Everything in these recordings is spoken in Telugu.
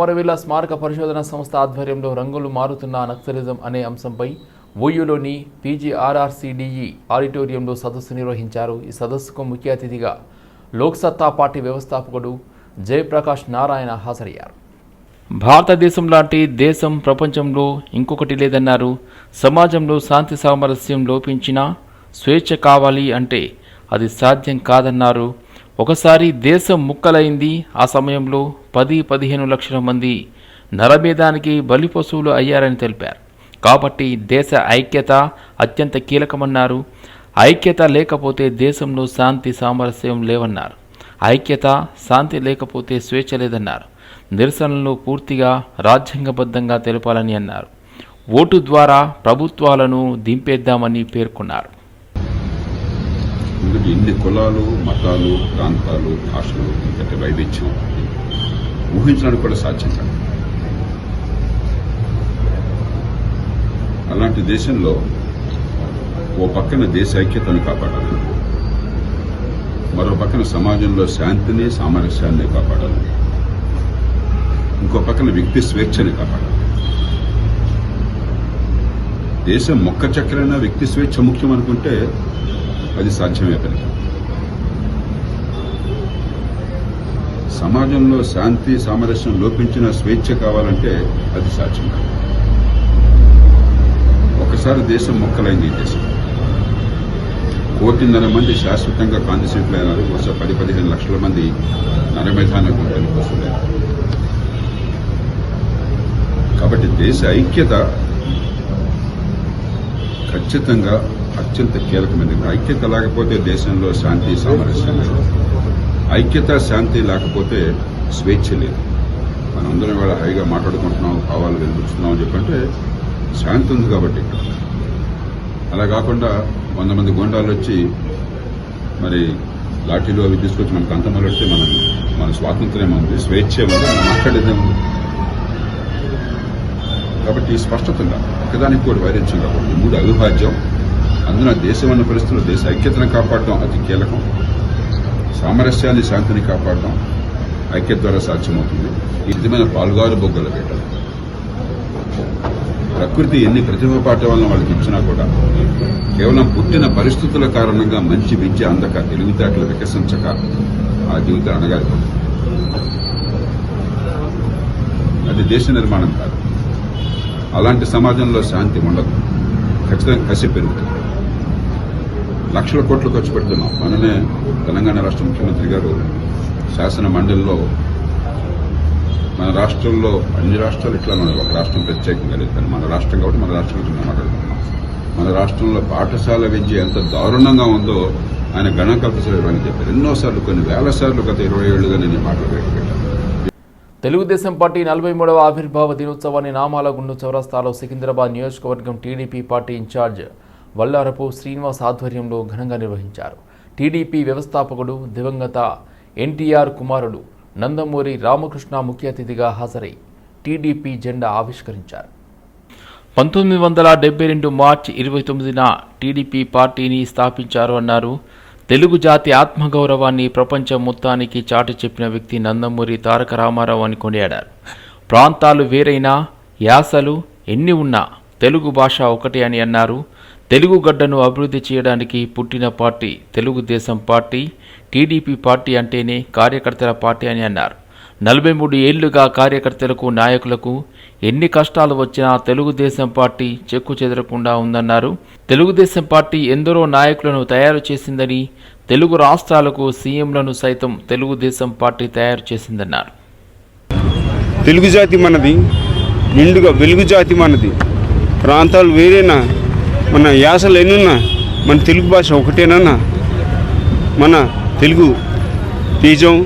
కొమరవీల స్మారక పరిశోధన సంస్థ ఆధ్వర్యంలో రంగులు మారుతున్న నక్సలిజం అనే అంశంపై ఓయూలోని పీజీఆర్ఆర్సీడీఈ ఆడిటోరియంలో సదస్సు నిర్వహించారు. ఈ సదస్సుకు ముఖ్య అతిథిగా లోక్సత్తా పార్టీ వ్యవస్థాపకుడు జయప్రకాష్ నారాయణ హాజరయ్యారు. భారతదేశం లాంటి దేశం ప్రపంచంలో ఇంకొకటి లేదన్నారు. సమాజంలో శాంతి సామరస్యం లోపించినా స్వేచ్ఛ కావాలి అంటే అది సాధ్యం కాదన్నారు ఒకసారి దేశం ముక్కలైంది. ఆ సమయంలో పది పదిహేను లక్షల మంది నరభేదానికి బలి పశువులు అయ్యారని తెలిపారు. కాబట్టి దేశ ఐక్యత అత్యంత కీలకమన్నారు. ఐక్యత లేకపోతే దేశంలో శాంతి సామరస్యం లేవన్నారు. ఐక్యత శాంతి లేకపోతే స్వేచ్ఛ లేదన్నారు. నిరసనలు పూర్తిగా రాజ్యాంగబద్ధంగా తెలపాలని అన్నారు. ఓటు ద్వారా ప్రభుత్వాలను దింపేద్దామని పేర్కొన్నారు. ఎందుకంటే ఇన్ని కులాలు మతాలు ప్రాంతాలు భాషలు ఇంతటి వైవిధ్యం ఊహించడానికి కూడా సాధ్యం కాదు. అలాంటి దేశంలో ఓ పక్కన దేశ ఐక్యతను కాపాడాలి. మరో పక్కన సమాజంలో శాంతిని సామరస్యాన్ని కాపాడాలి. ఇంకో పక్కన వ్యక్తి స్వేచ్ఛని కాపాడాలి. దేశం మొక్క చక్రైనా వ్యక్తి స్వేచ్ఛ ముఖ్యం అనుకుంటే అది సాధ్యమే పని సమాజంలో శాంతి సామరస్యం లోపించిన స్వేచ్ఛ కావాలంటే అది సాధ్యం కాదు. ఒకసారి దేశం మొక్కలైంది ఈ దేశం. కోటిన్నర మంది శాశ్వతంగా కాంగ్రెస్లు అయినారు. బహుశా పది పదిహేను లక్షల మంది నరమేధాన గుంటలు కోసలేరు కాబట్టి దేశ ఐక్యత ఖచ్చితంగా అత్యంత కీలకమైనది. ఐక్యత లేకపోతే దేశంలో శాంతి సామరస్యం లేదు. ఐక్యత శాంతి లేకపోతే స్వేచ్ఛ లేదు. మనందరం ఇవాళ హైగా మాట్లాడుకుంటున్నాం భావాలు వెలిపిస్తున్నాం అని చెప్పంటే శాంతి ఉంది కాబట్టి ఇక్కడ. అలా కాకుండా వంద మంది గోండాలు వచ్చి మరి లాఠీలు అవి తీసుకొచ్చి మనకు అంత మొదలెడితే మనం మన స్వాతంత్రం ఉంది స్వేచ్ఛ ఉంది మనం మాట్లాడేదే ఉంది. కాబట్టి స్పష్టత ఒకదానికి కూడా వైరుధ్యం కాబట్టి మూడు అవిభాజ్యం అందున దేశం అన్న పరిస్థితుల్లో దేశ ఐక్యతను కాపాడడం అతి కీలకం. సామరస్యాన్ని శాంతిని కాపాడడం ఐక్యత ద్వారా సాధ్యమవుతుంది. ఈ విధమైన పాల్గారు బొగ్గలు పెట్టాలి ప్రకృతి ఎన్ని ప్రతిభ పాట వలన వాళ్ళకి ఇచ్చినా కూడా కేవలం పుట్టిన పరిస్థితుల కారణంగా మంచి విద్య అందక తెలివితేటలు వికసించక ఆ జీవితం అనగారిపోతుంది అది దేశ నిర్మాణం కాదు. అలాంటి సమాజంలో శాంతి ఉండదు. ఖచ్చితంగా కసి పెరుగుతుంది. లక్షల కోట్లు ఖర్చు పెడుతున్నాం. మననే తెలంగాణ రాష్ట్ర ముఖ్యమంత్రి గారు శాసన మండలిలో మన రాష్ట్రంలో అన్ని రాష్ట్రాలు ఇట్లా ఒక రాష్ట్రం ప్రత్యేకంగా లేదు. కానీ మన రాష్ట్రం కాబట్టి మన రాష్ట్రం గురించి మాట్లాడుతున్నాం. మన రాష్ట్రంలో పాఠశాల విద్య ఎంత దారుణంగా ఉందో ఆయన గణకల్ప అని చెప్పారు. ఎన్నోసార్లు కొన్ని వేల సార్లు గత ఇరవై ఏళ్ళుగా నేను ఈ తెలుగుదేశం పార్టీ నలభై మూడవ ఆవిర్భావ దినోత్సవాన్ని నామాలగుండు చౌరస్తాలో సికింద్రాబాద్ నియోజకవర్గం TDP party incharge Vallarapu Srinivas ఆధ్వర్యంలో ఘనంగా నిర్వహించారు. టీడీపీ వ్యవస్థాపకుడు దివంగత ఎన్టీఆర్ కుమారుడు నందమూరి రామకృష్ణ ముఖ్య అతిథిగా హాజరై టీడీపీ జెండా ఆవిష్కరించారు. పంతొమ్మిది వందల డెబ్బై రెండు మార్చి ఇరవై తొమ్మిదిన టీడీపీ పార్టీని స్థాపించారు అన్నారు. తెలుగు జాతి ఆత్మగౌరవాన్ని ప్రపంచం మొత్తానికి చాటి చెప్పిన వ్యక్తి నందమూరి తారక రామారావు అని కొనియాడారు. ప్రాంతాలు వేరైనా యాసలు ఎన్ని ఉన్నా తెలుగు భాష ఒకటే అని అన్నారు. తెలుగు గడ్డను అభివృద్ధి చేయడానికి పుట్టిన party Telugu Desam party TDP party అంటేనే కార్యకర్తల పార్టీ అని అన్నారు. నలభై మూడు ఏళ్ళుగా కార్యకర్తలకు నాయకులకు ఎన్ని కష్టాలు వచ్చినా తెలుగుదేశం పార్టీ చెక్కు చెదరకుండా ఉందన్నారు. తెలుగుదేశం పార్టీ ఎందరో నాయకులను తయారు చేసిందని తెలుగు రాష్ట్రాలకు సీఎంలను సైతం తెలుగుదేశం పార్టీ తయారు చేసిందన్నారు. తెలుగు జాతి మనది నిండుగా వెలుగు జాతి మనది. ప్రాంతాలు వేరేనా మన యాసలు ఎన్నున్నా? మన తెలుగు భాష ఒకటేనన్నా? మన తెలుగు తేజం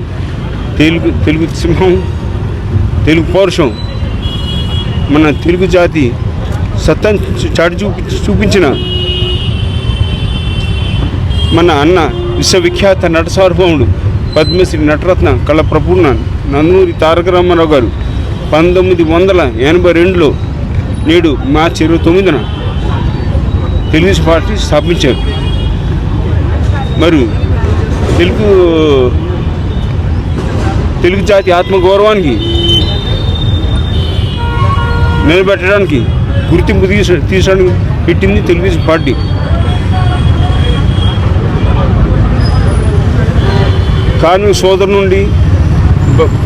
తెలుగు తెలుగు సింహం తెలుగు పౌరుషం మన తెలుగు జాతి సత్తాన్ని చాటి చూపి చూపించిన మన అన్న విశ్వవిఖ్యాత నట సార్వభౌముడు పద్మశ్రీ నటరత్న కళ ప్రపూర్ణ నందమూరి తారక రామారావు గారు పంతొమ్మిది వందల ఎనభై రెండులో నేడు మార్చి ఇరవై తొమ్మిదిన తెలుగుదేశం పార్టీ స్థాపించారు. మరి తెలుగు తెలుగు జాతి ఆత్మగౌరవానికి నిలబెట్టడానికి గుర్తింపు తీస తీసడానికి పెట్టింది తెలుగుదేశం పార్టీ. కార్మిక సోదరు నుండి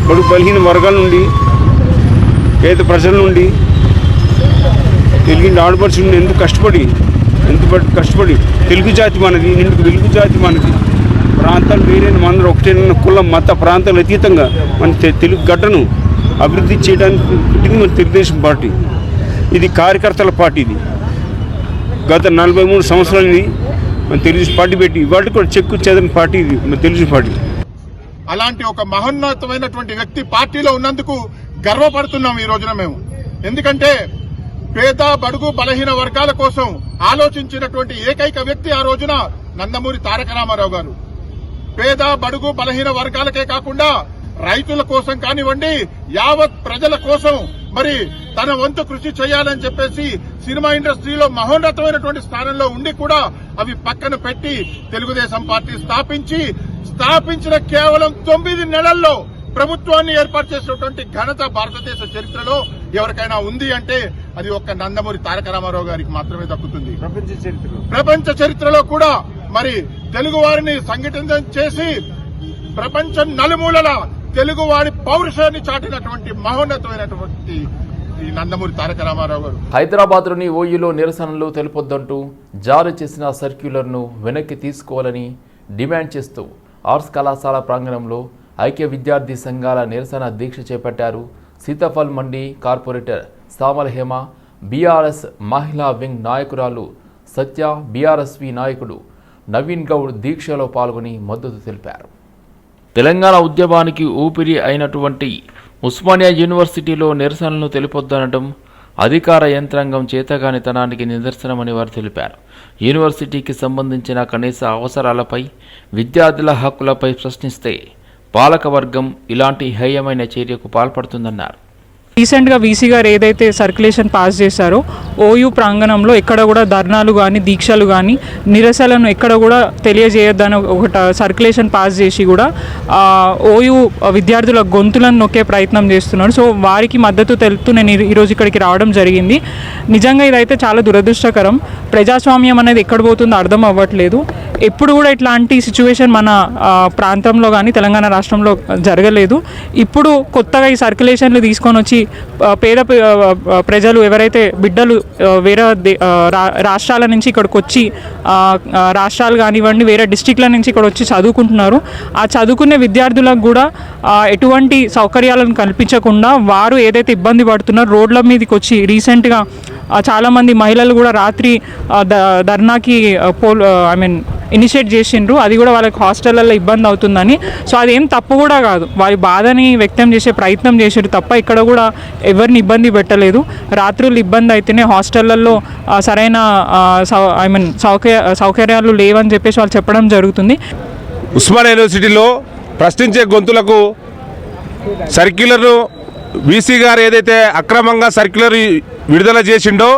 బడు బలహీన వర్గాల నుండి పేద ప్రజల నుండి తెలుగు ఆడపడుచు ఎందుకు కష్టపడి ఎంత కష్టపడి తెలుగు జాతి మనది నిండుకు వెలుగు జాతి మనది? ప్రాంతాలు వేరే మందరం ఒకటేనన్న కులం మత ప్రాంతాలు అతీతంగా మన తెలుగు గడ్డను అభివృద్ధి చేయడానికి పుట్టింది మన తెలుగుదేశం పార్టీ. ఇది కార్యకర్తల పార్టీ ఇది. గత నలభై మూడు సంవత్సరాలు ఇది మన తెలుగుదేశం పార్టీ పెట్టి ఇవాళ కూడా చెక్కు చేదని పార్టీ ఇది మన తెలుగు పార్టీ. అలాంటి ఒక మహోన్నతమైనటువంటి వ్యక్తి పార్టీలో ఉన్నందుకు గర్వపడుతున్నాం ఈ రోజున మేము. ఎందుకంటే పేద బడుగు బలహీన వర్గాల కోసం ఆలోచించినటువంటి ఏకైక వ్యక్తి ఆ రోజున నందమూరి తారక రామారావు గారు. పేద బడుగు బలహీన వర్గాలకే కాకుండా రైతుల కోసం కానివ్వండి యావత్ ప్రజల కోసం మరి తన వంతు కృషి చేయాలని చెప్పేసి సినిమా ఇండస్ట్రీలో మహోన్నతమైనటువంటి స్థానంలో ఉండి కూడా అవి పక్కన పెట్టి తెలుగుదేశం పార్టీ స్థాపించి స్థాపించిన కేవలం తొమ్మిది నెలల్లో ప్రభుత్వాన్ని ఏర్పాటు చేసినటువంటి ఘనత భారతదేశ చరిత్రలో ఎవరికైనా ఉంది అంటే అది ఒక్క నందమూరి తారక రామారావు గారికి మాత్రమే దక్కుతుంది. ప్రపంచ చరిత్రలో. ప్రపంచ చరిత్రలో కూడా మరి తెలుగు వారిని సంఘటితం చేసి ప్రపంచం నలుమూలల తెలుగు వారి పౌరుషాన్ని చాటినటువంటి మహోన్నతమైనటువంటి ఈ నందమూరి తారక రామారావు గారు. హైదరాబాద్లోని ఓయూలో నిరసనలు తెలుపొద్దంటూ జారీ చేసిన సర్క్యులర్ను వెనక్కి తీసుకోవాలని డిమాండ్ చేస్తూ ఆర్ట్స్ కళాశాల ప్రాంగణంలో ఐక్య విద్యార్థి సంఘాల నిరసన దీక్ష చేపట్టారు సీతాఫల్ మండి కార్పొరేటర్ సామల హేమ బీఆర్ఎస్ మహిళా వింగ్ నాయకురాలు సత్య బీఆర్ఎస్వి నాయకుడు నవీన్ గౌడ్ దీక్షలో పాల్గొని మద్దతు తెలిపారు. తెలంగాణ ఉద్యమానికి ఊపిరి అయినటువంటి ఉస్మానియా యూనివర్సిటీలో నిరసనలను తెలుపొద్దనడం అధికార యంత్రాంగం చేతగానితనానికి నిదర్శనమని వారు తెలిపారు. యూనివర్సిటీకి సంబంధించిన కనీస అవసరాలపై విద్యార్థుల హక్కులపై ప్రశ్నిస్తే పాలకవర్గం ఇలాంటి హేయమైన చర్యకు పాల్పడుతుందన్నారు. రీసెంట్గా వీసీ గారు ఏదైతే సర్క్యులేషన్ పాస్ చేశారో ఓయూ ప్రాంగణంలో ఎక్కడ కూడా ధర్నాలు కానీ దీక్షలు కానీ నిరసనలను ఎక్కడ కూడా తెలియజేయొద్దని ఒకట సర్క్యులేషన్ పాస్ చేసి కూడా ఓయూ విద్యార్థుల గొంతులను నొక్కే ప్రయత్నం చేస్తున్నాడు. సో వారికి మద్దతు తెలుపుతూ నేను ఈ- ఈరోజు ఇక్కడికి రావడం జరిగింది. నిజంగా ఇదైతే చాలా దురదృష్టకరం. ప్రజాస్వామ్యం అనేది ఎక్కడ పోతుందో అర్థం అవ్వట్లేదు. ఎప్పుడు కూడా ఇట్లాంటి సిచ్యువేషన్ మన ప్రాంతంలో కానీ తెలంగాణ రాష్ట్రంలో జరగలేదు. ఇప్పుడు కొత్తగా ఈ సర్క్యులేషన్లు తీసుకొని వచ్చి పేద ప్రజలు ఎవరైతే బిడ్డలు వేరే దే- రా- రాష్ట్రాల నుంచి ఇక్కడికి వచ్చి రాష్ట్రాలు కానివ్వండి వేరే డిస్టిక్ల నుంచి ఇక్కడ వచ్చి చదువుకుంటున్నారు. ఆ చదువుకునే విద్యార్థులకు కూడా ఎటువంటి సౌకర్యాలను కల్పించకుండా వారు ఏదైతే ఇబ్బంది పడుతున్నారో రోడ్ల మీదకి వచ్చి రీసెంట్గా చాలామంది మహిళలు కూడా రాత్రి ధర్నాకి పోల్ ఐ మీన్ ఇనిషియేట్ చేసిండ్రు. అది కూడా వాళ్ళకి హాస్టళ్ళల్లో ఇబ్బంది అవుతుందని. సో అదేం తప్పు కూడా కాదు. వారి బాధని వ్యక్తం చేసే ప్రయత్నం చేసారు తప్ప ఇక్కడ కూడా ఎవరిని ఇబ్బంది పెట్టలేదు. రాత్రులు ఇబ్బంది అయితేనే హాస్టళ్ళల్లో సరైన ఐ మీన్ సౌకర్య సౌకర్యాలు లేవని చెప్పేసి వాళ్ళు చెప్పడం జరుగుతుంది. ఉస్మాన్ యూనివర్సిటీలో ప్రశ్నించే గొంతులకు సర్క్యులర్ను వీసీ గారు ఏదైతే అక్రమంగా సర్క్యులర్ విడుదల చేసిండో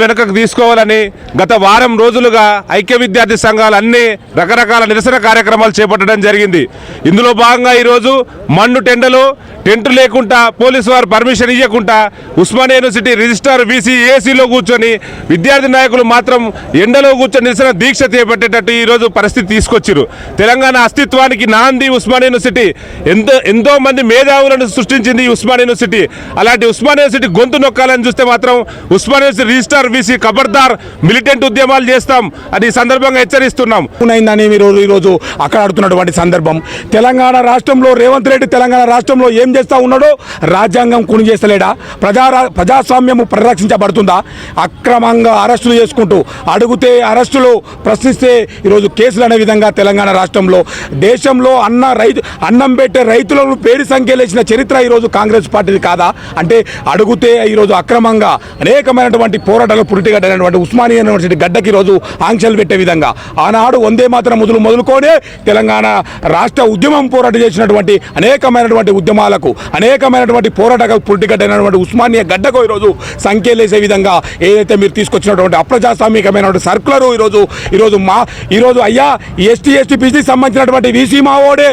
వెనుకకు తీసుకోవాలని గత వారం రోజులుగా ఐక్య విద్యార్థి సంఘాలు అన్ని రకరకాల నిరసన కార్యక్రమాలు చేపట్టడం జరిగింది. ఇందులో భాగంగా ఈరోజు మన్ను టెండలు టెంట్ లేకుండా పోలీసు వారు పర్మిషన్ ఇవ్వకుండా ఉస్మాన్ యూనివర్సిటీ రిజిస్టార్ వీసీ ఏసీలో కూర్చొని విద్యార్థి నాయకులు మాత్రం ఎండలో కూర్చొని నిరసన దీక్ష చేపట్టేటట్టు ఈరోజు పరిస్థితి తీసుకొచ్చారు తెలంగాణ అస్తిత్వానికి నాంది ఉస్మాన్ యూనివర్సిటీ. ఎంతో ఎంతో మంది మేధావులను సృష్టించింది ఉస్మాన్ యూనివర్సిటీ. అలాంటి ఉస్మాన్ యూనివర్సిటీ గొంతు నొక్కాలని చూస్తే మాత్రం ఉస్మాన్ యూనివర్సిటీ రిజిస్ట్రార్ వీసీ ఖబర్దార్ మిలిటెంట్ ఉద్యమాలు చేస్తాం అది సందర్భంగా హెచ్చరిస్తున్నాం. అయిందని మీరు ఈరోజు అక్కడ ఆడుతున్నటువంటి సందర్భం. తెలంగాణ రాష్ట్రంలో రేవంత్ రెడ్డి తెలంగాణ రాష్ట్రంలో ఏం చేస్తా ఉన్నాడో రాజ్యాంగం కుని చేస్తలేడా? ప్రజా ప్రజాస్వామ్యము పరిరక్షించబడుతుందా? అక్రమంగా అరెస్టులు చేసుకుంటూ అడిగితే అరెస్టులు ప్రశ్నిస్తే ఈరోజు కేసులు అనే విధంగా తెలంగాణ రాష్ట్రంలో దేశంలో అన్న రైతు అన్నం పెట్టే రైతులను పేరు సంఖ్యలేసిన చరిత్ర ఈరోజు కాంగ్రెస్ పార్టీది కాదా? అంటే అడిగితే ఈరోజు అక్రమంగా అనేకమైనటువంటి పోరాటాలు పోరాటంలో పురిటిగడ్డైనటువంటి ఉస్మానియా యూనివర్సిటీ గడ్డకి రోజు ఆంక్షలు పెట్టే విధంగా. ఆనాడు వందే మాత్రం మొదలు మొదలుకొని తెలంగాణ రాష్ట్ర ఉద్యమం పోరాట చేసినటువంటి అనేకమైనటువంటి ఉద్యమాలకు అనేకమైనటువంటి పోరాటాలకు పురిటిగడ్డైనటువంటి ఉస్మానియా గడ్డకు ఈరోజు సంఖ్యలేసే విధంగా ఏదైతే మీరు తీసుకొచ్చినటువంటి అప్రజాస్వామికమైనటువంటి సర్కులరు ఈరోజు ఈరోజు మా ఈరోజు అయ్యా ఎస్టీ ఎస్టీ పీసీకి సంబంధించినటువంటి వీసీ మావోడే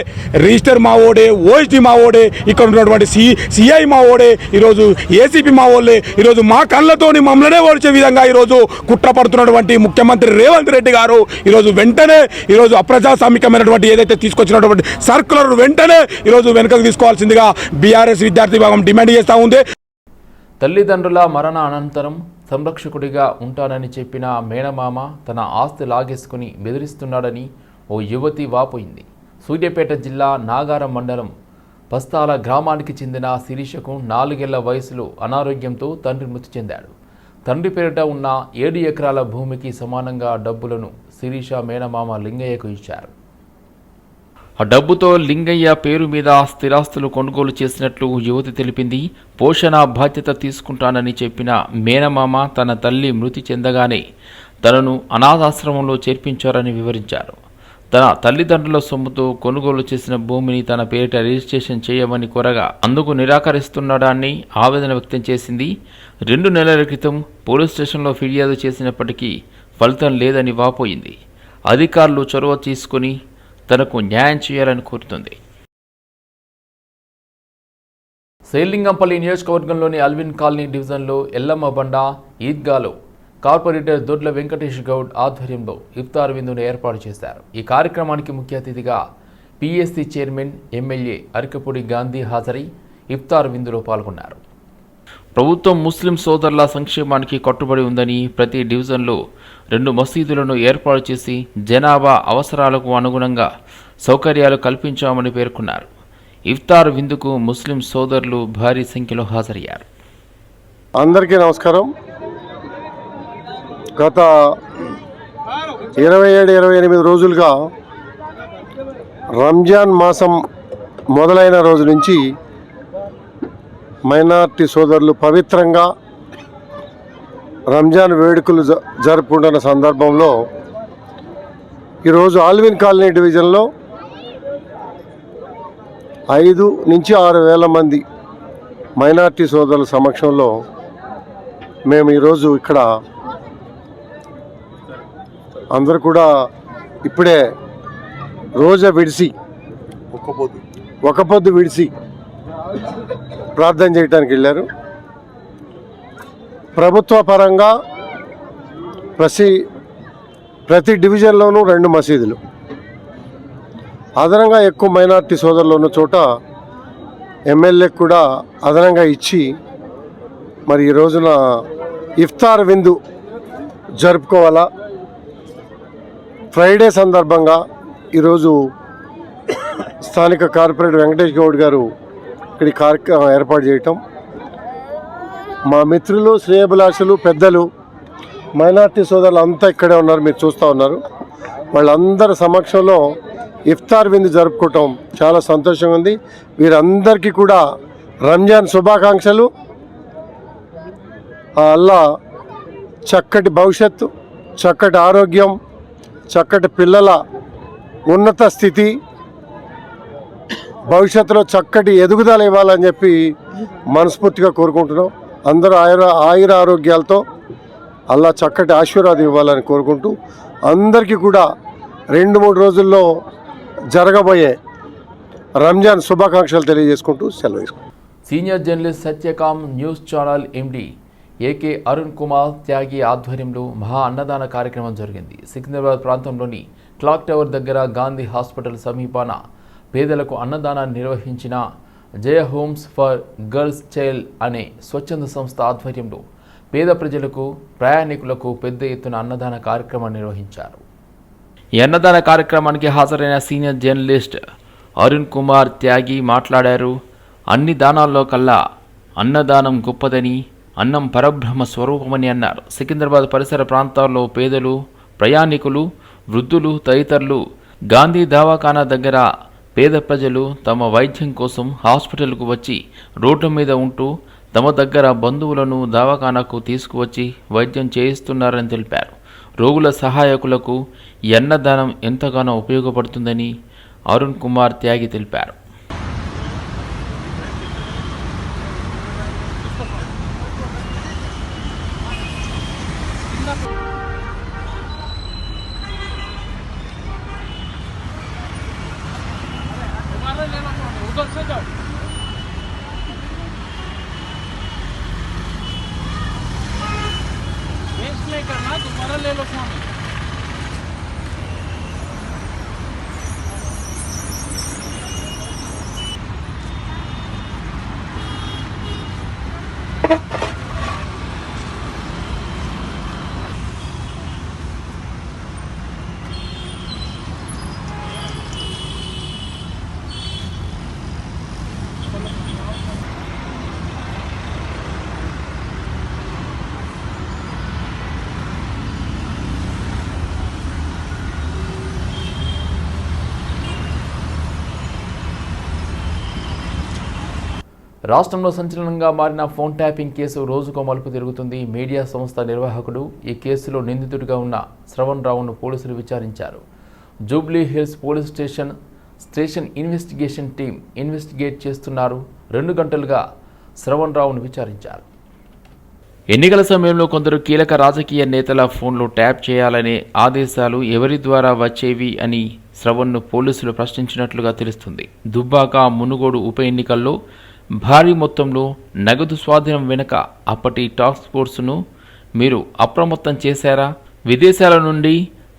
రిజిస్టర్ మావోడే ఓఎస్టీ మావోడే ఇక్కడ ఉన్నటువంటి సి సిఐ మావోడే ఈరోజు ఏసీపీ మావోళ్ళే ఈరోజు మా కళ్ళతోని మమ్మల్నే ఓడిచే విధంగా ఈరోజు కుట్ర పడుతున్నటువంటి ముఖ్యమంత్రి రేవంత్ రెడ్డి గారు ఈరోజు వెంటనే ఈరోజు అప్రజాస్వామికమైనటువంటి ఏదైతే తీసుకొచ్చినటువంటి సర్కులర్ వెంటనే ఈరోజు వెనుకకు తీసుకోవాల్సిందిగా బీఆర్ఎస్ విద్యార్థి విభాగం డిమాండ్ చేస్తూ ఉంది. తల్లిదండ్రుల మరణ అనంతరం సంరక్షకుడిగా ఉంటానని చెప్పిన మేనమామ తన ఆస్తి లాగేసుకుని బెదిరిస్తున్నాడని ఓ యువతి వాపోయింది. సూర్యాపేట జిల్లా నాగారం మండలం పస్తాల గ్రామానికి చెందిన శిరీషకు నాలుగేళ్ళ వయసులో అనారోగ్యంతో తండ్రి మృతి చెందాడు. తండ్రి పేరిట ఉన్న ఏడు ఎకరాల భూమికి సమానంగా డబ్బులను శిరీష మేనమామ లింగయ్యకు ఇచ్చారు. ఆ డబ్బుతో లింగయ్య పేరు మీద స్థిరాస్తులు కొనుగోలు చేసినట్లు యువతి తెలిపింది. పోషణ బాధ్యత తీసుకుంటానని చెప్పిన మేనమామ తన తల్లి మృతి చెందగానే తనను అనాథాశ్రమంలో చేర్పించారని వివరించారు. తన తల్లిదండ్రుల సొమ్ముతో కొనుగోలు చేసిన భూమిని తన పేరిట రిజిస్ట్రేషన్ చేయమని కోరగా అందుకు నిరాకరిస్తున్నాడాన్ని ఆవేదన వ్యక్తం చేసింది. రెండు నెలల క్రితం పోలీస్ స్టేషన్లో ఫిర్యాదు చేసినప్పటికీ ఫలితం లేదని వాపోయింది. అధికారులు చొరవ తీసుకుని తనకు న్యాయం చేయాలని కోరుతుంది. శ్రీలింగంపల్లి నియోజకవర్గంలోని అల్విన్ కాలనీ డివిజన్లో ఎల్లమ్మ బండ ఈద్గాలో కార్పొరేటర్ దొడ్ల వెంకటేష్ గౌడ్ ఆధ్వర్యంలో ఇఫ్తార్ విందును ఏర్పాటు చేశారు. ఈ కార్యక్రమానికి ముఖ్య అతిథిగా PSC chairman MLA Arekapudi Gandhi హాజరై ఇఫ్తార్ విందులో పాల్గొన్నారు. ప్రభుత్వం ముస్లిం సోదరుల సంక్షేమానికి కట్టుబడి ఉందని ప్రతి డివిజన్లో రెండు మసీదులను ఏర్పాటు చేసి జనాభా అవసరాలకు అనుగుణంగా సౌకర్యాలు కల్పించామని పేర్కొన్నారు. ఇఫ్తార్ విందుకు ముస్లిం సోదరులు భారీ సంఖ్యలో హాజరయ్యారు. అందరికీ నమస్కారం. గత ఇరవై ఏడు ఇరవై ఎనిమిది రోజులుగా రంజాన్ మాసం మొదలైన రోజు నుంచి మైనార్టీ సోదరులు పవిత్రంగా రంజాన్ వేడుకలు జ- జరుపుకుంటున్న సందర్భంలో ఈరోజు ఆల్విన్ కాలనీ డివిజన్లో ఐదు నుంచి ఆరు వేల మంది మైనార్టీ సోదరుల సమక్షంలో మేము ఈరోజు ఇక్కడ అందరూ కూడా ఇప్పుడే రోజా విడిసి ఒక పొద్దు విడిసి ప్రార్థన చేయడానికి వెళ్ళారు. ప్రభుత్వ పరంగా ప్రతి ప్రతి డివిజన్లోనూ రెండు మసీదులు. అదనంగా ఎక్కువ మైనార్టీ సోదరులు ఉన్న చోట ఎమ్మెల్యేకి కూడా అదనంగా ఇచ్చి మరి ఈ రోజున ఇఫ్తార్ విందు జరుపుకోవాలా? ఫ్రైడే సందర్భంగా ఈరోజు స్థానిక కార్పొరేటర్ వెంకటేష్ గౌడ్ గారు ఇక్కడ కార్యక్రమం ఏర్పాటు చేయటం. మా మిత్రులు శ్రేయభిలాషులు పెద్దలు మైనార్టీ సోదరులు అంతా ఇక్కడే ఉన్నారు మీరు చూస్తూ ఉన్నారు. వాళ్ళందరి సమక్షంలో ఇఫ్తార్ విందు జరుపుకోవటం చాలా సంతోషంగా ఉంది. వీరందరికీ కూడా రంజాన్ శుభాకాంక్షలు. అల్లా చక్కటి భవిష్యత్తు చక్కటి ఆరోగ్యం చక్కటి పిల్లల ఉన్నత స్థితి భవిష్యత్తులో చక్కటి ఎదుగుదల ఇవ్వాలని చెప్పి మనస్ఫూర్తిగా కోరుకుంటున్నాం. అందరూ ఆయుర ఆయుర ఆరోగ్యాలతో అలా చక్కటి ఆశీర్వాదం ఇవ్వాలని కోరుకుంటూ అందరికీ కూడా రెండు మూడు రోజుల్లో జరగబోయే రంజాన్ శుభాకాంక్షలు తెలియజేసుకుంటూ సెలవు తీసుకుంటాం senior journalist Satyakam news channel MD AK Arun Kumar Tyagi ఆధ్వర్యంలో మహా అన్నదాన కార్యక్రమం జరిగింది. సికింద్రాబాద్ ప్రాంతంలోని క్లాక్ టవర్ దగ్గర గాంధీ హాస్పిటల్ సమీపాన పేదలకు అన్నదానాన్ని నిర్వహించిన Jaya homes for girls child అనే స్వచ్ఛంద సంస్థ ఆధ్వర్యంలో పేద ప్రజలకు ప్రయాణికులకు పెద్ద ఎత్తున అన్నదాన కార్యక్రమం నిర్వహించారు. ఈ అన్నదాన కార్యక్రమానికి హాజరైన సీనియర్ జర్నలిస్ట్ అరుణ్ కుమార్ త్యాగి మాట్లాడారు. అన్ని దానాల్లో కల్లా అన్నదానం గొప్పదని అన్నం పరబ్రహ్మ స్వరూపమని అన్నారు. సికింద్రాబాద్ పరిసర ప్రాంతాల్లో పేదలు ప్రయాణికులు వృద్ధులు తదితరులు గాంధీ దవాఖానా దగ్గర పేద ప్రజలు తమ వైద్యం కోసం హాస్పిటల్కు వచ్చి రోడ్డు మీద ఉంటూ తమ దగ్గర బంధువులను దవాఖానాకు తీసుకువచ్చి వైద్యం చేయిస్తున్నారని తెలిపారు. రోగుల సహాయకులకు ఈ అన్నదానం ఎంతగానో ఉపయోగపడుతుందని అరుణ్ కుమార్ త్యాగి తెలిపారు. రాష్ట్రంలో సంచలనంగా మారిన ఫోన్ ట్యాపింగ్ కేసు రోజుకో మలుపు తిరుగుతుంది. మీడియా సంస్థ నిర్వాహకుడు ఈ కేసులో నిందితుడిగా ఉన్న శ్రవణ్ రావును పోలీసులు విచారించారు. Jubilee Hills police station station investigation team investigate చేస్తున్నారు. రెండు గంటలుగా శ్రవణ్ రావును విచారించారు. ఎన్నికల సమయంలో కొందరు కీలక రాజకీయ నేతల ఫోన్లు ట్యాప్ చేయాలనే ఆదేశాలు ఎవరి ద్వారా వచ్చేవి అని శ్రవణ్ను పోలీసులు ప్రశ్నించినట్లుగా తెలుస్తుంది. దుబ్బాక మునుగోడు ఉప ఎన్నికల్లో భారీ మొత్తంలో నగదు స్వాధీనం వెనుక అప్పటి టాస్క్ ఫోర్స్ను మీరు అప్రమత్తం చేశారా? విదేశాల నుండి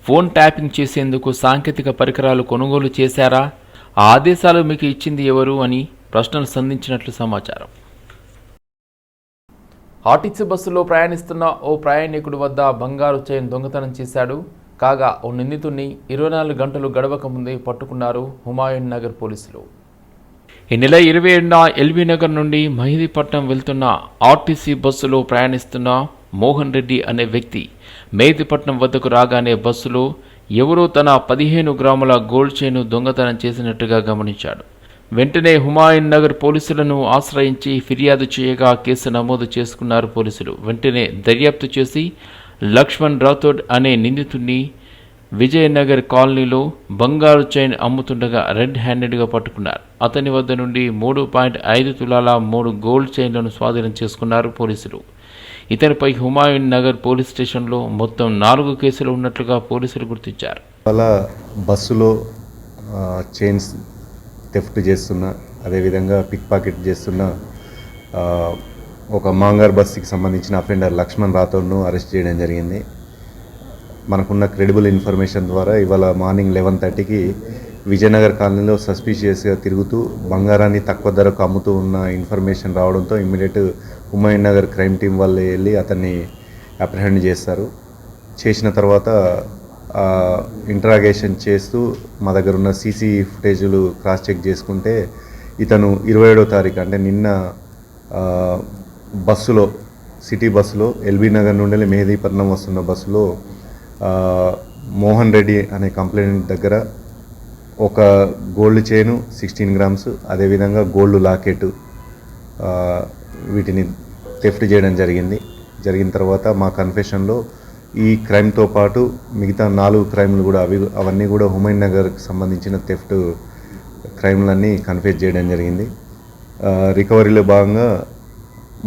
ఫోన్ ట్యాపింగ్ చేసేందుకు సాంకేతిక పరికరాలు కొనుగోలు చేశారా? ఆ ఆదేశాలు మీకు ఇచ్చింది ఎవరు అని ప్రశ్నలు సంధించినట్లు సమాచారం. ఆర్టీసీ బస్సులో ప్రయాణిస్తున్న ఓ ప్రయాణికుడి వద్ద బంగారు చైన్ దొంగతనం చేశాడు. కాగా ఓ నిందితుడిని ఇరవై నాలుగు గంటలు గడవక ముందే పట్టుకున్నారు హుమాయూన్ నగర్ పోలీసులు. ఈ నెల ఇరవై ఏడున ఎల్బీ నగర్ నుండి మహిదీపట్నం వెళ్తున్న ఆర్టీసీ బస్సులో ప్రయాణిస్తున్న మోహన్ రెడ్డి అనే వ్యక్తి మెహిదీపట్నం వద్దకు రాగానే బస్సులో ఎవరో తన పదిహేను గ్రాముల గోల్డ్ చైన్ దొంగతనం చేసినట్టుగా గమనించాడు. వెంటనే హుమాయూన్ నగర్ పోలీసులను ఆశ్రయించి ఫిర్యాదు చేయగా కేసు నమోదు చేసుకున్నారు పోలీసులు. వెంటనే దర్యాప్తు చేసి లక్ష్మణ్ రాథోడ్ అనే నిందితుడిని విజయనగర్ కాలనీలో బంగారు చైన్ అమ్ముతుండగా రెడ్ హ్యాండెడ్గా పట్టుకున్నారు. అతని వద్ద నుండి మూడు పాయింట్ ఐదు తులాల మూడు గోల్డ్ చైన్లను స్వాధీనం చేసుకున్నారు పోలీసులు. ఇతనిపై హుమాయూన్ నగర్ పోలీస్ స్టేషన్లో మొత్తం నాలుగు కేసులు ఉన్నట్లుగా పోలీసులు గుర్తించారు. అలా బస్సులో చైన్స్ థెఫ్ట్ చేస్తున్న అదేవిధంగా పిక్ పాకెట్ చేస్తున్న ఒక మాంగార్ బస్సుకి సంబంధించిన అఫెండర్ లక్ష్మణ్ రాథోడ్ను అరెస్ట్ చేయడం జరిగింది. మనకున్న క్రెడిబుల్ ఇన్ఫర్మేషన్ ద్వారా ఇవాళ మార్నింగ్ లెవెన్ థర్టీకి విజయనగర్ కాలనీలో సస్పీషియస్గా తిరుగుతూ బంగారాన్ని తక్కువ ధరకు అమ్ముతూ ఉన్న ఇన్ఫర్మేషన్ రావడంతో immediate Humayun Nagar crime team వాళ్ళు వెళ్ళి అతన్ని అప్రహెండ్ చేస్తారు. చేసిన తర్వాత ఇంట్రాగేషన్ చేస్తూ మా దగ్గర ఉన్న సీసీ ఫుటేజీలు క్రాస్ చెక్ చేసుకుంటే ఇతను ఇరవై ఏడో తారీఖు అంటే నిన్న బస్సులో సిటీ బస్సులో ఎల్బీ నగర్ నుండి మెహదీపట్నం వస్తున్న బస్సులో మోహన్ రెడ్డి అనే కంప్లైంట్ దగ్గర ఒక గోల్డ్ చైను సిక్స్టీన్ గ్రామ్స్ అదేవిధంగా గోల్డ్ లాకెట్ వీటిని థెఫ్ట్ చేయడం జరిగింది. జరిగిన తర్వాత మా కన్ఫెషన్లో ఈ క్రైమ్తో పాటు మిగతా నాలుగు క్రైమ్లు కూడా అవి అవన్నీ కూడా హుమైన్ నగర్కి సంబంధించిన థెఫ్ట్ క్రైమ్లన్నీ కన్ఫెస్ చేయడం జరిగింది. రికవరీలో భాగంగా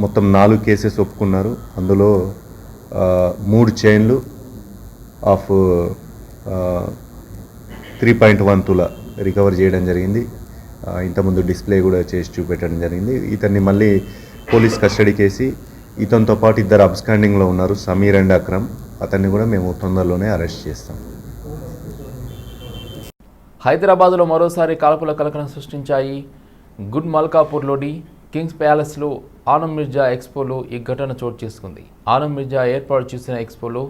మొత్తం నాలుగు కేసెస్ ఒప్పుకున్నారు. అందులో మూడు చైన్లు ఆఫ్ త్రీ పాయింట్ వన్ తుల రికవర్ చేయడం జరిగింది. ఇంతకుముందు డిస్ప్లే కూడా చేసి చూపెట్టడం జరిగింది. ఇతన్ని మళ్ళీ పోలీస్ కస్టడీకి వేసి ఇతనితో పాటు ఇద్దరు అబ్స్కాండింగ్లో ఉన్నారు సమీర్ అండ్ అక్రమ్. అతన్ని కూడా మేము తొందరలోనే అరెస్ట్ చేస్తాం. హైదరాబాద్లో మరోసారి కాల్పుల కలకలం సృష్టించాయి. గుడ్ మల్కాపూర్లోని కింగ్స్ ప్యాలెస్లో ఆనం మిర్జా ఎక్స్పోలో ఈ ఘటన చోటు చేసుకుంది. ఆనం మిర్జా ఏర్పాటు చేసిన ఎక్స్పోలో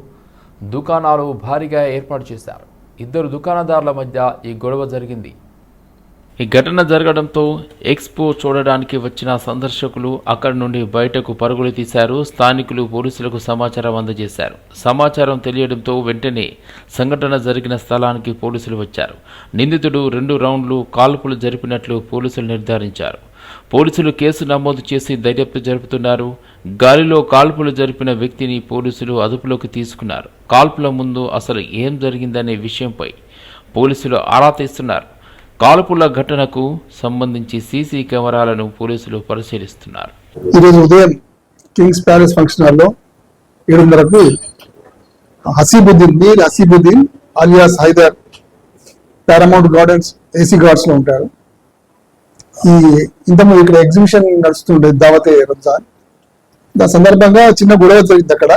దుకాణాలు భారీగా ఏర్పాటు చేశారు. ఇద్దరు దుకాణదారుల మధ్య ఈ గొడవ జరిగింది. ఈ ఘటన జరగడంతో ఎక్స్పో చూడడానికి వచ్చిన సందర్శకులు అక్కడి నుండి బయటకు పరుగులు తీశారు. స్థానికులు పోలీసులకు సమాచారం అందజేశారు. సమాచారం తెలియడంతో వెంటనే సంఘటన జరిగిన స్థలానికి పోలీసులు వచ్చారు. నిందితుడు రెండు రౌండ్లు కాల్పులు జరిపినట్లు పోలీసులు నిర్ధారించారు. పోలీసులు కేసు నమోదు చేసి దర్యాప్తు జరుపుతున్నారు. గాలిలో కాల్పులు జరిపిన వ్యక్తిని పోలీసులు అదుపులోకి తీసుకున్నారు. కాల్పుల ముందు అసలు ఏం జరిగిందనే విషయంపై పోలీసులు ఆరా తీస్తున్నారు. కాల్పుల ఘటనకు సంబంధించి సీసీ కెమెరాలను పోలీసులు పరిశీలిస్తున్నారు. ఈరోజు ఉదయం కింగ్స్ ప్యాలెస్ ఫంక్షన్ హాల్లో ఏడున్నరకు Haseebuddin Mir Haseebuddin alias Haider Paramount Gardens AC గార్డ్స్లో ఉంటారు. ఈ ఇంతకుముందు ఇక్కడ ఎగ్జిబిషన్ నడుస్తుండే దావతే రంజాన్. దాని సందర్భంగా చిన్న గొడవ జరిగింది అక్కడ.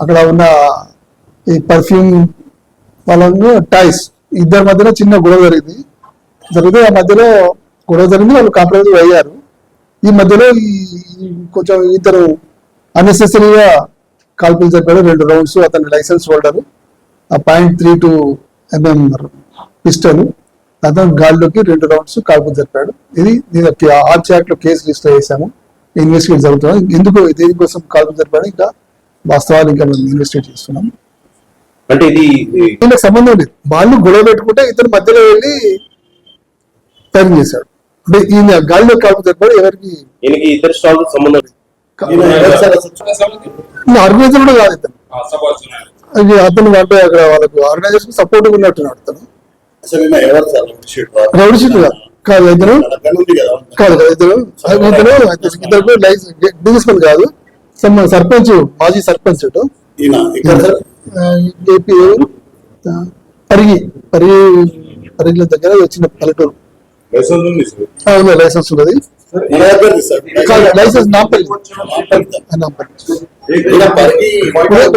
అక్కడ ఉన్న ఈ పర్ఫ్యూమ్ వాళ్ళను టాయ్స్ ఇద్దరి మధ్యలో చిన్న గొడవ జరిగింది. జరిగితే ఆ మధ్యలో గొడవ జరిగింది వాళ్ళు కాంప్రమైజ్ అయ్యారు. ఈ మధ్యలో ఈ కొంచెం ఇద్దరు అన్నెసెసరీగా కాల్పులు జరిపాడు రెండు రౌండ్స్ అతని లైసెన్స్ హోల్డరు ఆ point three two MM pistol అతను గాల్లోకి రెండు రౌండ్స్ కాల్పులు జరిపాడు. ఇది నేను ఆర్చ్ యాక్ట్లో కేసు రిజిస్టర్ చేశాము. ఇన్వెస్టిగేట్ జరుగుతున్నాం ఎందుకు? దేనికోసం కాల్పులు జరిపాడు? ఇంకా వాస్తవాలు ఇంకా మేము ఇన్వెస్టిగేట్ చేస్తున్నాం అంటే ఇది దీనికి సంబంధం లేదు. వాళ్ళు గొడవ పెట్టుకుంటే ఇతను మధ్యలో వెళ్ళి ఫైరింగ్ చేశాడు. అంటే ఈయన గాలిలో కాల్పు జరిపాడు ఎవరికి ఇద్దరు స్టాల్ సంబంధం లేదు. ఆర్గనైజర్ కూడా కాదు ఇతను. అది అతను అంటే అక్కడ వాళ్ళకు ఆర్గనైజేషన్ సపోర్ట్ ఉన్నట్టున్నాడు అతను రౌడీ షీట్ కాదు. కాదు కదా. బిజినెస్ మ్యాన్ కాదు. సర్పంచ్ మాజీ సర్పంచ్ ఏపీ పరిగి పరిగి పరిగిల దగ్గర వచ్చిన పల్లెటూరు. ఉంది లైసెన్స్ ఉన్నది. మన లైసెన్స్ పరిగి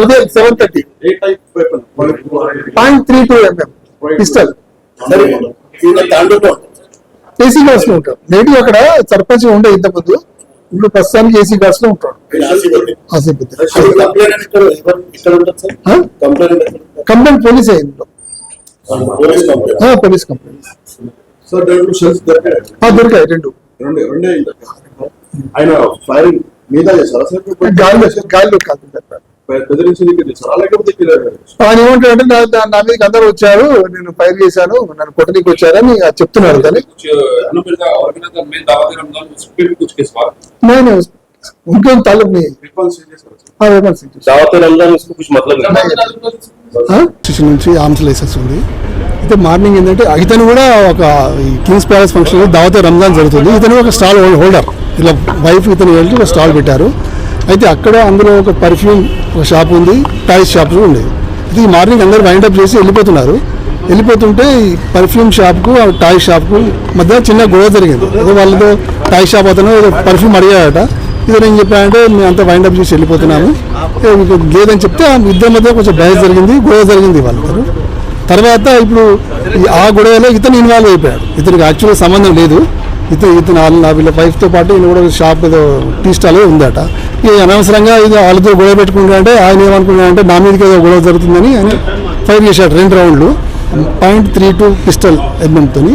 ఉదయం- seven thirty point three two MM pistol ఈయన తాండూరులో ఉంటారు సార్. ఏసీ గార్డ్స్లో ఉంటాడు నేటి అక్కడ సర్పంచ్ ఉండే ఇంత ముందు ఇప్పుడు ప్రస్తుతానికి ఏసీ గార్డ్స్లో ఉంటాడు. కంప్లైంట్ పోలీస్ అయింది పోలీస్ కంప్లైంట్ దొరికాయి. రెండు. గాలిలో గాలిలో కాదు చెప్పారు బెదిరించింది చేశారా లేకపోతే ఆయన ఏమంటాడంటే నా నా- నా మీదకి అందరూ వచ్చారు నేను ఫైర్ చేశాను నన్ను కొట్టడానికి వచ్చారని చెప్తున్నాడు కానీ నేను ఇంకో తాలూకు దావత్ రంజాన్ इसको कुछ मतलब नहीं స్టేషన్ నుంచి ఆర్మ్స్ లైసెన్స్ ఉంది అయితే మార్నింగ్ ఏంటంటే ఇతను కూడా ఒక ఈ కింగ్స్ ప్యాలెస్ ఫంక్షన్ దావతే రంజాన్ జరుగుతుంది ఇతను ఒక స్టాల్ హోల్డర్ ఇలా వైఫ్ ఇతను వెళ్ళి ఒక స్టాల్ పెట్టారు అయితే అక్కడ అందులో ఒక పర్ఫ్యూమ్ ఒక షాప్ ఉంది టాయ్స్ షాప్ ఉండేది. ఇది మార్నింగ్ అందరు వైండ్ అప్ చేసి వెళ్ళిపోతున్నారు. వెళ్ళిపోతుంటే ఈ పర్ఫ్యూమ్ షాప్కు ఆ టాయ్ షాప్కు మధ్య చిన్న గొడవ జరిగింది. ఏదో వాళ్ళతో టాయ్ షాప్ అతను ఏదో పర్ఫ్యూమ్ అడిగాడట. ఇది నేను చెప్పానంటే మేము అంతా వైండ్ అప్ చేసి వెళ్ళిపోతున్నాము. మీకు లేదని చెప్తే ఆ ఇద్దరి మధ్య కొంచెం బయట జరిగింది గొడవ జరిగింది వాళ్ళిద్దరు. తర్వాత ఇప్పుడు ఆ గొడవలో ఇతను ఇన్వాల్వ్ అయిపోయాడు. ఇతనికి యాక్చువల్గా సంబంధం లేదు. ఇతను ఇతను నా వీళ్ళ వైఫ్తో పాటు ఈయన కూడా షాప్ ఏదో టీ స్టాల్ ఉందట. ఇక అనవసరంగా ఇది వాళ్ళతో గొడవ పెట్టుకుంటాడంటే ఆయన ఏమనుకున్నాడంటే నా మీదకి ఏదో గొడవ జరుగుతుందని ఆయన ఫైర్ చేశాడు రెండు రౌండ్లు పాయింట్ త్రీ టూ పిస్టల్ ఎంఎంతోని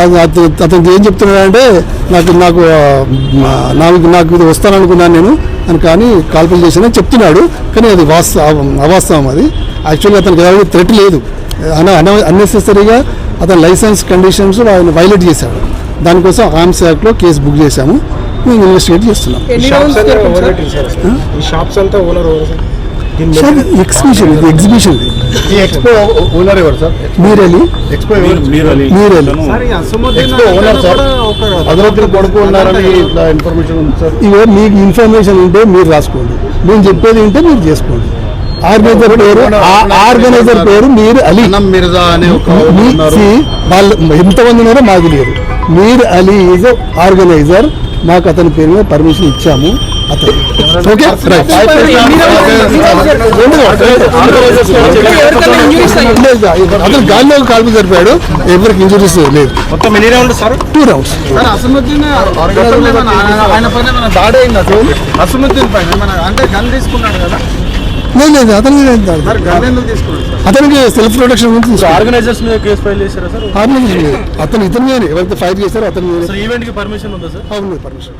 అది అతను అతనికి ఏం చెప్తున్నాడంటే నాకు నాకు నాకు నాకు ఇది వస్తాననుకున్నాను నేను. అని కానీ కాల్పులు చేశానని చెప్తున్నాడు. కానీ అది వాస్తవ అవాస్తవం అది. యాక్చువల్గా అతనికి ఎవరికి థ్రెట్ లేదు. అన అన్నెసెసరీగా అతని లైసెన్స్ కండిషన్స్ ఆయన వైలేట్ చేశాడు. దానికోసం ఆర్మ్స్ యాక్ట్లో కేసు బుక్ చేశాము. మేము ఇన్వెస్టిగేట్ చేస్తున్నాం. ఎగ్జిబిషన్ ఇది ఎగ్జిబిషన్. ఎక్స్పో ఓనర్ ఎవరు సార్? ఎక్స్పో కొడుకు ఉన్నారని ఇట్లా ఇన్ఫర్మేషన్ ఉంది సార్. ఇవే మీకు ఇన్ఫర్మేషన్ ఉంటే మీరు రాసుకోండి. నేను చెప్పేది ఉంటే మీరు చేసుకోండి. ఆర్గనైజర్ పేరు ఆ- ఆర్గనైజర్ పేరు మీరు అలీ. మిర్జా అనే ఒక వాళ్ళు ఎంతమంది ఉన్నారో మాకు తెలియదు. మీరు అలీ ఈజ్ ఆర్గనైజర్ మాకు అతని పేరు మీద పర్మిషన్ ఇచ్చాము అతను ఓకే రైట్ అతను గాల్లో కాల్పు జరిపాడు ఎవరికి ఇంజురీస్ లేదు మొత్తం ఎన్ని రౌండ్ సార్ టూ రౌండ్స్ ఆయన పైన ఏమైనా దాడి అయిందా సార్ అసముద్దీన్ పైన ఏమైనా అంటే గన్ తీసుకున్నాడు కదా లేదు లేదు ఎందుకు తీసుకున్నాడు అతనికి సెల్ఫ్ ప్రొటెక్షన్ గురించి ఆర్గనైజర్స్ మీద కేసు ఫైల్ చేశారా సార్? ఆర్గనైజేషన్. అతను ఇతని ఎవరైతే ఫైర్ చేశారో అతని ఈవెంట్కి పర్మిషన్ ఉందా సార్? అవును పర్మిషన్